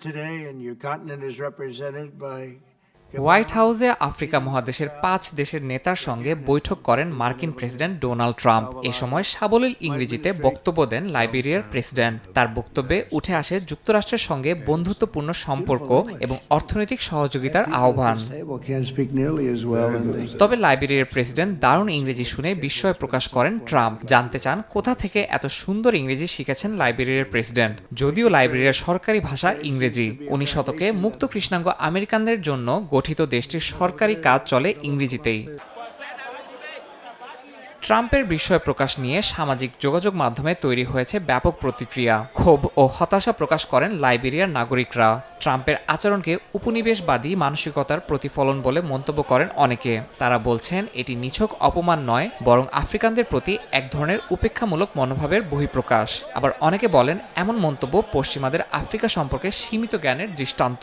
Today, and your continent is represented by white হাউসে Africa মহাদেশের পাঁচ দেশের নেতার সঙ্গে বৈঠক করেন মার্কিন প্রেসিডেন্ট ডোনাল্ড ট্রাম্প। এ সময় সাবলীল ইংরেজিতে বক্তব্য দেন লাইবেরিয়ার প্রেসিডেন্ট। তার বক্তব্যে উঠে আসে যুক্তরাষ্ট্রের সঙ্গে বন্ধুত্বপূর্ণ সম্পর্ক এবং অর্থনৈতিক সহযোগিতার আহ্বান। তবে লাইবেরিয়ার প্রেসিডেন্ট দারুণ ইংরেজি শুনে বিস্ময় প্রকাশ করেন ট্রাম্প। জানতে চান কোথা থেকে এত সুন্দর ইংরেজি শিখেছেন লাইবেরিয়ার প্রেসিডেন্ট। যদিও লাইবেরিয়ার সরকারি ভাষা ইংরেজি। উনিশ শতকে মুক্ত কৃষ্ণাঙ্গ আমেরিকানদের জন্য গঠিত দেশটির সরকারি কাজ চলে ইংরেজিতেই। ট্রাম্পের বিষয় প্রকাশ নিয়ে সামাজিক যোগাযোগ মাধ্যমে তৈরি হয়েছে ব্যাপক প্রতিক্রিয়া। ক্ষোভ ও হতাশা প্রকাশ করেন লাইবেরিয়ার নাগরিকরা। ট্রাম্পের আচরণকে উপনিবেশবাদী মানসিকতার প্রতিফলন বলে মন্তব্য করেন অনেকে। তারা বলছেন, এটি নিছক অপমান নয়, বরং আফ্রিকানদের প্রতি এক ধরনের উপেক্ষামূলক মনোভাবের বহিঃপ্রকাশ। আবার অনেকে বলেন, এমন মন্তব্য পশ্চিমাদের আফ্রিকা সম্পর্কে সীমিত জ্ঞানের দৃষ্টান্ত।